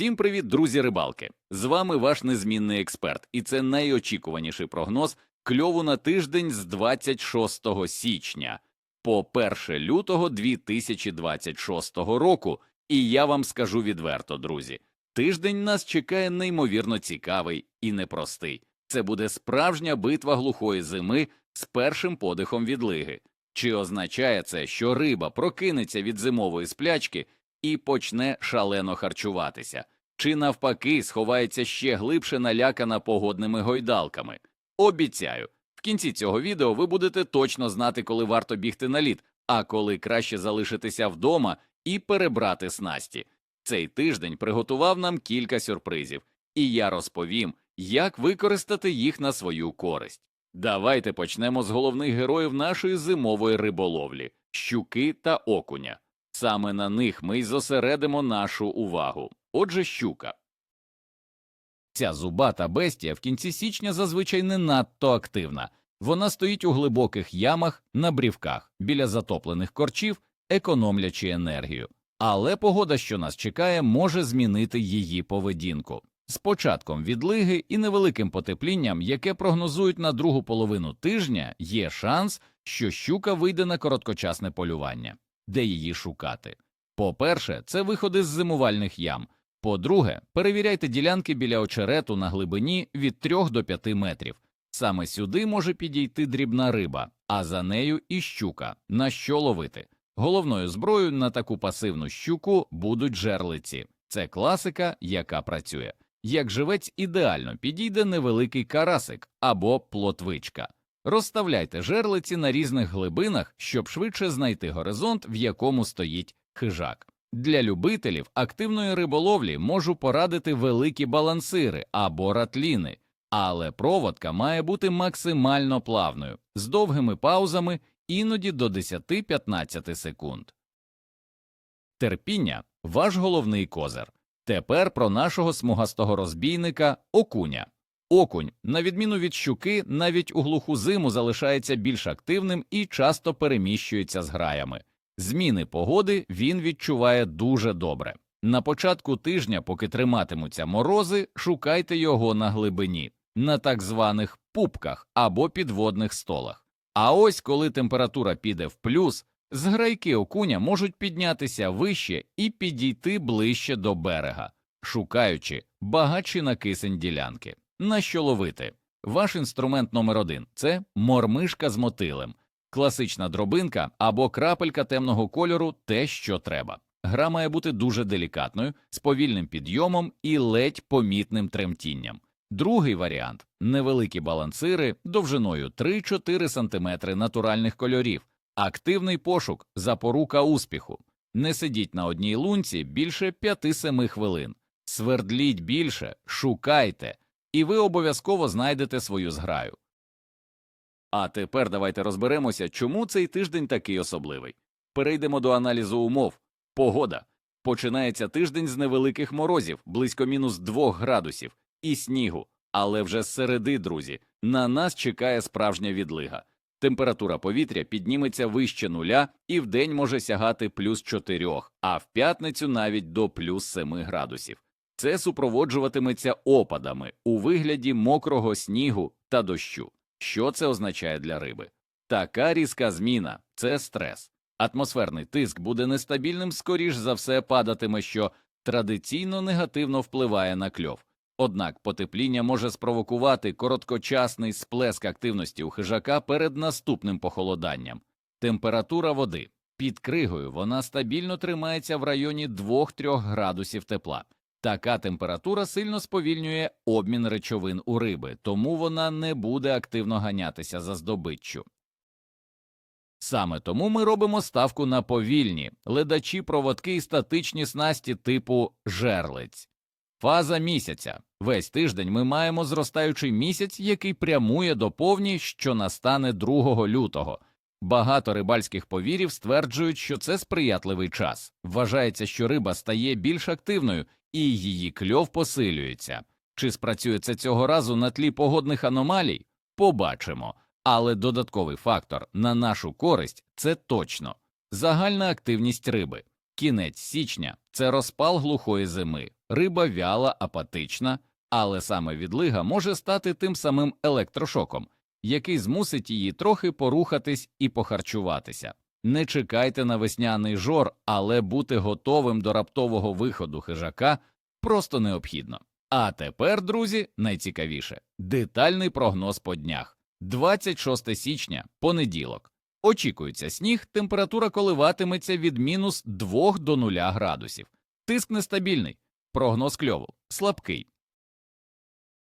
Всім привіт, друзі рибалки! З вами ваш незмінний експерт, і це найочікуваніший прогноз кльову на тиждень з 26 січня по 1 лютого 2026 року. І я вам скажу відверто, друзі, тиждень нас чекає неймовірно цікавий і непростий. Це буде справжня битва глухої зими з першим подихом відлиги. Чи означає це, що риба прокинеться від зимової сплячки і почне шалено харчуватися, чи навпаки сховається ще глибше налякана погодними гойдалками? Обіцяю, в кінці цього відео ви будете точно знати, коли варто бігти на лід, а коли краще залишитися вдома і перебрати снасті. Цей тиждень приготував нам кілька сюрпризів, і я розповім, як використати їх на свою користь. Давайте почнемо з головних героїв нашої зимової риболовлі щуки та окуня. Саме на них ми й зосередимо нашу увагу. Отже, щука. Ця зубата бестія в кінці січня зазвичай не надто активна. Вона стоїть у глибоких ямах, на брівках, біля затоплених корчів, економлячи енергію. Але погода, що нас чекає, може змінити її поведінку. З початком відлиги і невеликим потеплінням, яке прогнозують на другу половину тижня, є шанс, що щука вийде на короткочасне полювання де її шукати. По-перше, це виходи з зимувальних ям. По-друге, перевіряйте ділянки біля очерету на глибині від 3 до 5 метрів. Саме сюди може підійти дрібна риба, а за нею і щука. На що ловити? Головною зброєю на таку пасивну щуку будуть жерлиці. Це класика, яка працює. Як живець ідеально підійде невеликий карасик або плотвичка. Розставляйте жерлиці на різних глибинах, щоб швидше знайти горизонт, в якому стоїть хижак. Для любителів активної риболовлі можу порадити великі балансири або ратліни, але проводка має бути максимально плавною, з довгими паузами іноді до 10-15 секунд. Терпіння ваш головний козир. Тепер про нашого смугастого розбійника окуня. Окунь, на відміну від щуки, навіть у глуху зиму залишається більш активним і часто переміщується з граями. Зміни погоди він відчуває дуже добре. На початку тижня, поки триматимуться морози, шукайте його на глибині, на так званих пупках або підводних столах. А ось коли температура піде в плюс, зграйки окуня можуть піднятися вище і підійти ближче до берега, шукаючи багатші на кисень ділянки. На що ловити? Ваш інструмент номер один це мормишка з мотилем, класична дробинка або крапелька темного кольору те, що треба. Гра має бути дуже делікатною, з повільним підйомом і ледь помітним тремтінням. Другий варіант невеликі балансири довжиною 3-4 см натуральних кольорів, активний пошук, запорука успіху. Не сидіть на одній лунці більше 5-7 хвилин, свердліть більше, шукайте і ви обов'язково знайдете свою зграю. А тепер давайте розберемося, чому цей тиждень такий особливий. Перейдемо до аналізу умов. Погода. Починається тиждень з невеликих морозів, близько мінус 2 градусів, і снігу, але вже з середи, друзі, на нас чекає справжня відлига. Температура повітря підніметься вище нуля і вдень може сягати плюс 4, а в п'ятницю навіть до плюс 7 градусів. Це супроводжуватиметься опадами у вигляді мокрого снігу та дощу. Що це означає для риби? Така різка зміна це стрес. Атмосферний тиск буде нестабільним, скоріш за все падатиме, що традиційно негативно впливає на кльов. Однак потепління може спровокувати короткочасний сплеск активності у хижака перед наступним похолоданням. Температура води під кригою вона стабільно тримається в районі 2-3 градусів тепла. Така температура сильно сповільнює обмін речовин у риби, тому вона не буде активно ганятися за здобиччю. Саме тому ми робимо ставку на повільні ледачі проводки і статичні снасті типу жерлиць. Фаза місяця весь тиждень ми маємо зростаючий місяць, який прямує до повні, що настане 2 лютого. Багато рибальських повірів стверджують, що це сприятливий час. Вважається, що риба стає більш активною і її кльов посилюється. Чи спрацює це цього разу на тлі погодних аномалій? Побачимо. Але додатковий фактор на нашу користь це точно загальна активність риби. Кінець січня це розпал глухої зими, риба вяла, апатична, але саме відлига може стати тим самим електрошоком, який змусить її трохи порухатись і похарчуватися. Не чекайте на весняний жор, але бути готовим до раптового виходу хижака просто необхідно. А тепер, друзі, найцікавіше детальний прогноз по днях. 26 січня, понеділок. Очікується сніг, температура коливатиметься від мінус 2 до 0 градусів. Тиск нестабільний, прогноз кльову, слабкий.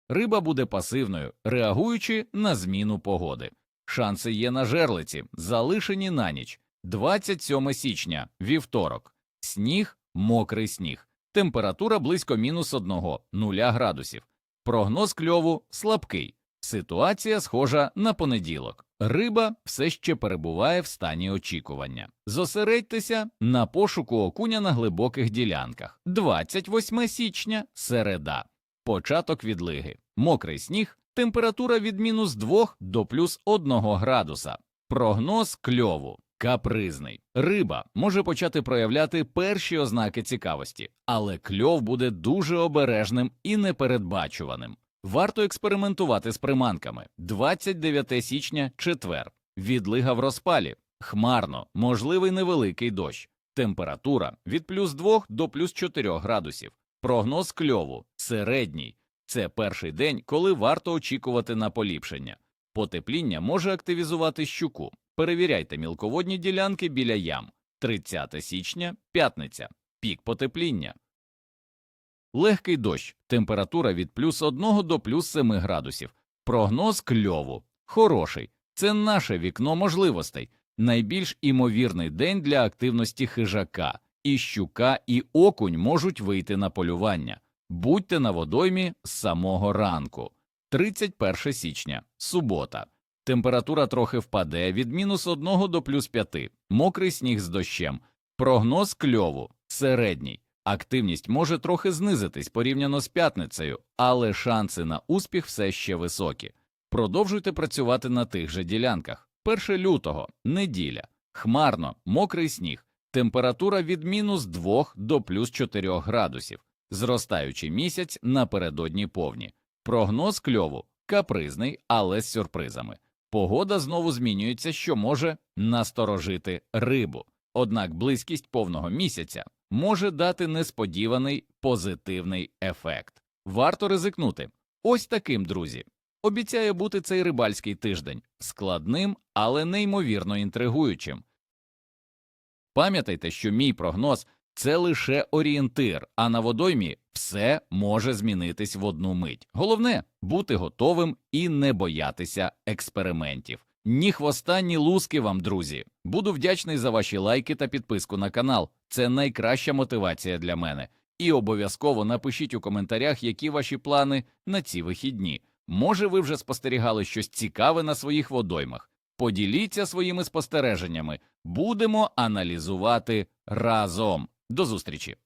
Риба буде пасивною, реагуючи на зміну погоди. Шанси є на жерлиці, залишені на ніч. 27 січня, вівторок. Сніг, мокрий сніг. Температура близько мінус 1, 0 градусів. Прогноз кльову слабкий. Ситуація схожа на понеділок. Риба все ще перебуває в стані очікування. Зосередьтеся на пошуку окуня на глибоких ділянках. 28 січня середа. Початок відлиги. Мокрий сніг. Температура від мінус 2 до плюс 1 градуса. Прогноз кльову. Капризний. Риба може почати проявляти перші ознаки цікавості, але кльов буде дуже обережним і непередбачуваним. Варто експериментувати з приманками. 29 січня, четвер. Відлига в розпалі. Хмарно, можливий невеликий дощ. Температура від плюс 2 до плюс 4 градусів. Прогноз кльову середній. Це перший день, коли варто очікувати на поліпшення. Потепління може активізувати щуку. Перевіряйте мілководні ділянки біля ям. 30 січня, п'ятниця. Пік потепління. Легкий дощ, температура від плюс 1 до плюс 7 градусів. Прогноз кльову. Хороший. Це наше вікно можливостей. Найбільш імовірний день для активності хижака. І щука, і окунь можуть вийти на полювання. Будьте на водоймі з самого ранку. 31 січня, субота. Температура трохи впаде від мінус 1 до плюс 5. Мокрий сніг з дощем. Прогноз кльову. Середній. Активність може трохи знизитись порівняно з п'ятницею, але шанси на успіх все ще високі. Продовжуйте працювати на тих же ділянках. 1 лютого, неділя, хмарно, мокрий сніг, температура від мінус 2 до плюс 4 градусів, зростаючий місяць напередодні повні. Прогноз кльову, капризний, але з сюрпризами. Погода знову змінюється, що може насторожити рибу. Однак близькість повного місяця може дати несподіваний позитивний ефект. Варто ризикнути. Ось таким, друзі. Обіцяє бути цей рибальський тиждень складним, але неймовірно інтригуючим. Пам'ятайте, що мій прогноз це лише орієнтир, а на водоймі все може змінитись в одну мить. Головне бути готовим і не боятися експериментів. Ні хвоста, ні луски вам, друзі. Буду вдячний за ваші лайки та підписку на канал. Це найкраща мотивація для мене. І обов'язково напишіть у коментарях, які ваші плани на ці вихідні. Може, ви вже спостерігали щось цікаве на своїх водоймах. Поділіться своїми спостереженнями. Будемо аналізувати разом. До зустрічі!